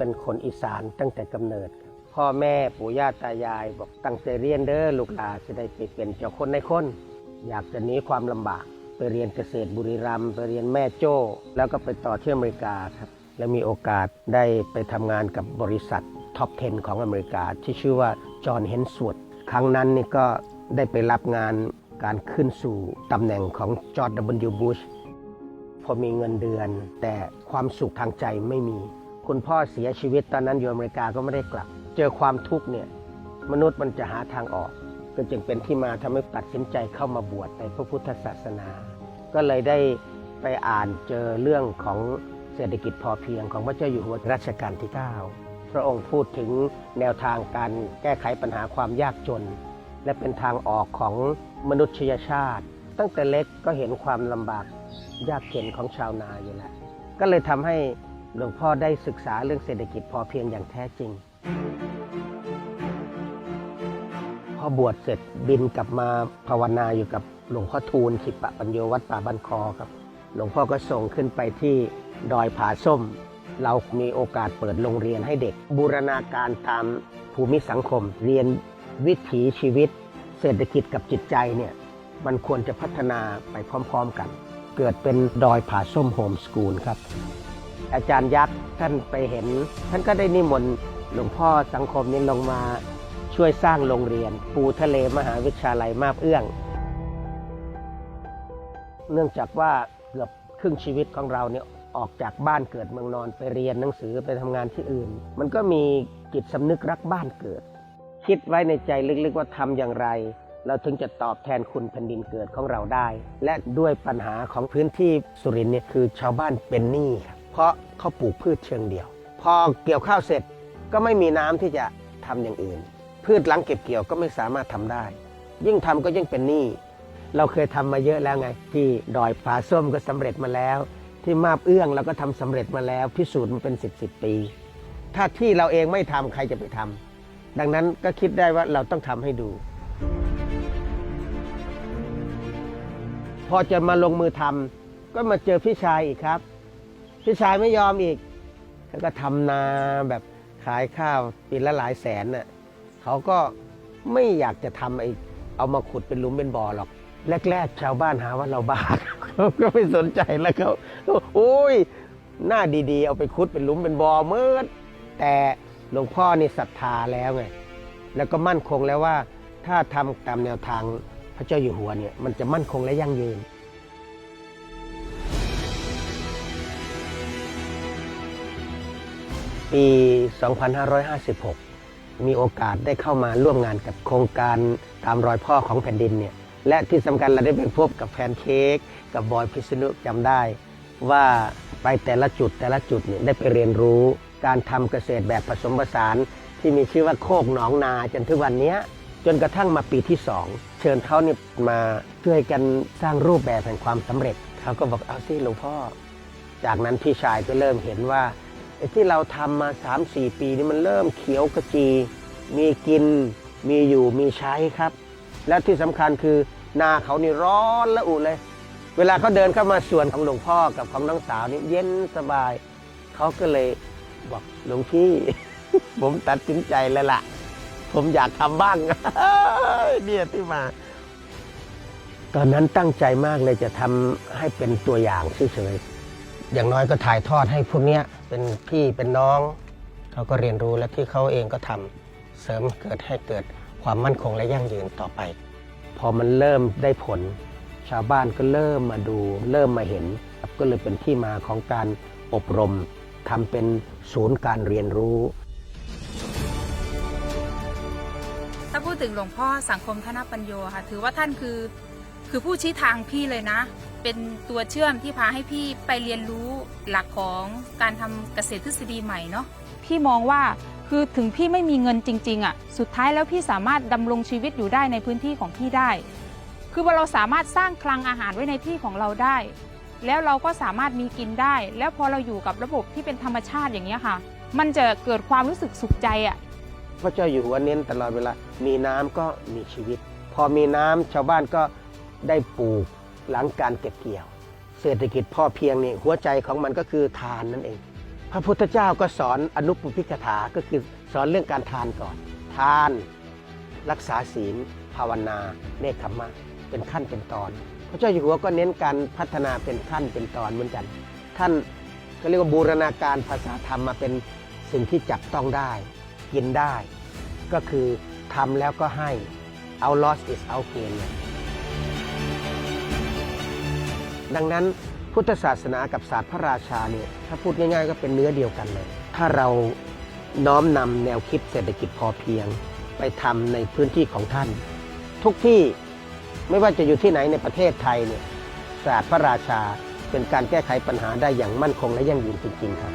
เป็นคนอีสานตั้งแต่กำเนิดครับพ่อแม่ปู่ย่าตายาย บอกตั้งใจเรียนเด้อลูกหลานจะได้ไปเป็นเจ้าคนในคน อยากจะหนีความลำบาก ไปเรียนเกษตรบุรีรัมย์ไปเรียนแม่โจ้ แล้วก็ไปต่อที่อเมริกาครับ และมีโอกาสได้ไปทำงานกับบริษัทท็อป 10 ของอเมริกา ที่ชื่อว่าจอห์นเฮนสวดครั้งนั้นนี่ก็ได้ไปรับงานการขึ้นสู่ตำแหน่งของจอร์ด W. Bush พอมีเงินเดือน แต่ความสุขทางใจไม่มี คุณพ่อเสียชีวิตตอนนั้นอยู่อเมริกาก็ไม่ได้กลับ เจอความทุกข์เนี่ยมนุษย์มันจะหาทางออก ก็จึงเป็นที่มาทำให้ตัดสินใจเข้ามาบวชในพระพุทธศาสนา ก็เลยได้ไปอ่านเจอเรื่องของเศรษฐกิจพอเพียงของพระเจ้าอยู่หัวรัชกาลที่ 9 พระองค์พูดถึงแนวทางการแก้ไขปัญหาความยากจน และเป็นทางออกของมนุษยชาติ ตั้งแต่เล็กก็เห็นความลำบากยากเข็นของชาวนาอยู่แล้วก็เลยทำให้ หลวงพ่อได้ศึกษาเรื่องเศรษฐกิจพอเพียงอย่างแท้จริง พอบวชเสร็จบินกลับมาภาวนาอยู่กับหลวงพ่อทูลขิปะปัญโยวัดป่าบ้านคอครับ หลวงพ่อก็ส่งขึ้นไปที่ดอยผาส้ม เรามีโอกาสเปิดโรงเรียนให้เด็ก บูรณาการตามภูมิสังคม เรียนวิถีชีวิต เศรษฐกิจกับจิตใจเนี่ยมันควรจะพัฒนาไปพร้อมๆกัน เกิดเป็นดอยผาส้มโฮมสกูลครับ อาจารย์ยักษ์ท่านไปเห็น ท่านก็ได้นิมนต์หลวงพ่อสังคมนี้ลงมาช่วยสร้างโรงเรียน ปูทะเลมหาวิทยาลัยมาบเอื้อง เนื่องจากว่าเกือบครึ่งชีวิตของเราเนี่ยออกจากบ้านเกิดเมืองนอนไปเรียนหนังสือไปทำงานที่อื่น มันก็มีจิตสำนึกรักบ้านเกิด คิดไว้ในใจลึกๆว่าทำอย่างไร เราถึงจะตอบแทนคุณแผ่นดินเกิดของเราได้ และด้วยปัญหาของพื้นที่สุรินทร์เนี่ยคือชาวบ้านเป็นหนี้ครับ เพราะเขาปลูกพืชเชิงเดียว พอเกี่ยวข้าวเสร็จก็ไม่มีน้ำที่จะทำอย่างอื่น พืชหลังเก็บเกี่ยวก็ไม่สามารถทำได้ ยิ่งทำก็ยิ่งเป็นหนี้เราเคยทำมาเยอะแล้วไง ที่ดอยผาส้มก็สำเร็จมาแล้ว ที่มาบเอื้องเราก็ทำสำเร็จมาแล้ว พิสูจน์มาเป็น 10บสปี ถ้าที่เราเองไม่ทำใครจะไปทำดังนั้นก็คิดได้ว่าเราต้องทำให้ดู พอจะมาลงมือทำก็มาเจอพี่ชายอีกครับ พี่ชายไม่ยอมอีกแล้วก็ทำนาแบบขายข้าวปีละหลายแสนน่ะเขาก็ไม่อยากจะทำไอ้เอามาขุดเป็นหลุมเป็นบ่อหรอก แรก ๆ ชาวบ้านหาว่าเราบ้าเขาก็ไม่สนใจแล้วเขาโอ้ยหน้าดีๆ เอาไปขุดเป็นหลุมเป็นบ่อเมื่อแต่หลวงพ่อนี่ศรัทธาแล้วไง แล้วก็มั่นคงแล้วว่า ถ้าทำตามแนวทางพระเจ้าอยู่หัวเนี่ย มันจะมั่นคงและยั่งยืน ปี 2556 มีโอกาสได้เข้ามาร่วมงานกับโครงการตามรอยพ่อของแผ่นดินเนี่ย และที่สำคัญเราได้ไปพบกับแพนเค้กกับบอยพิษณุจำได้ ว่าไปแต่ละจุดแต่ละจุดเนี่ยได้ไปเรียนรู้การทำเกษตรแบบผสมผสาน ที่มีชื่อว่าโคกหนองนาจนถึงวันนี้จนกระทั่งมาปีที่สองเชิญเขาเนี่ยมาช่วยกันสร้างรูปแบบแห่งความสำเร็จเขาก็บอกเอาสิหลวงพ่อ จากนั้นพี่ชายก็เริ่มเห็นว่า ไอ้ที่เราทำมา 3-4 ปีนี่มันเริ่มเขียวกระจี มีกิน มีอยู่มีใช้ครับ แล้วที่สำคัญคือนาเขานี่ร้อนละอุเลย เวลาเขาเดินเข้ามาสวนของหลวงพ่อกับของน้องสาวนี่เย็นสบาย เขาก็เลยบอกหลวงพี่ ผมตัดสินใจแล้วล่ะ ผมอยากทำบ้างเนี่ยที่มา ตอนนั้นตั้งใจมากเลยจะทำให้เป็นตัวอย่างเฉยๆ อย่างน้อยก็ถ่ายทอดให้พวกเนี้ยเป็นพี่เป็นน้อง เขาก็เรียนรู้และที่เขาเองก็ทำเสริมเกิดให้เกิดความมั่นคงและยั่งยืนต่อไป พอมันเริ่มได้ผล ชาวบ้านก็เริ่มมาดู เริ่มมาเห็นครับก็เลยเป็นที่มาของการอบรมทำเป็นศูนย์การเรียนรู้ ถ้าพูดถึงหลวงพ่อสังคมธนปัญโยค่ะ ถือว่าท่านคือ คือผู้ชี้ทางพี่เลยนะ เป็นตัวเชื่อมที่พาให้พี่ไปเรียนรู้หลักของการทำเกษตรทฤษฎีใหม่เนาะพี่มองว่าคือถึงพี่ไม่มีเงินจริง ๆอะสุดท้ายแล้วพี่สามารถดำรงชีวิตอยู่ได้ในพื้นที่ของพี่ได้ คือว่าเราสามารถสร้างคลังอาหารไว้ในที่ของเราได้ แล้วเราก็สามารถมีกินได้ แล้วพอเราอยู่กับระบบที่เป็นธรรมชาติอย่างนี้ค่ะ มันจะเกิดความรู้สึกสุขใจอะพระเจ้าอยู่หัวเน้นตลอดเวลา มีน้ำก็มีชีวิต พอมีน้ำชาวบ้านก็ ได้ปลูกหลังการเก็บเกี่ยว เศรษฐกิจพ่อเพียงนี่หัวใจของมันก็คือทานนั่นเอง พระพุทธเจ้าก็สอนอนุปปิกถาก็คือสอนเรื่องการทานก่อน ทาน รักษาศีล ภาวนา เนคขมมะ เป็นขั้นเป็นตอน พระเจ้าอยู่หัวก็เน้นการพัฒนาเป็นขั้นเป็นตอนเหมือนกัน ท่านก็เรียกว่าบูรณาการภาษาธรรมมาเป็นสิ่งที่จับต้องได้ กินได้ ก็คือทำแล้วก็ให้ เอา loss is out gain เลย ดังนั้นพุทธศาสนากับศาสตร์พระราชาเนี่ยถ้าพูดง่ายๆ ก็เป็นเนื้อเดียวกันเลย ถ้าเราน้อมนำแนวคิดเศรษฐกิจพอเพียง ไปทำในพื้นที่ของท่าน ทุกที่ไม่ว่าจะอยู่ที่ไหนในประเทศไทยเนี่ยศาสตร์พระราชาเป็นการแก้ไขปัญหาได้อย่างมั่นคงและยั่งยืนจริงๆครับ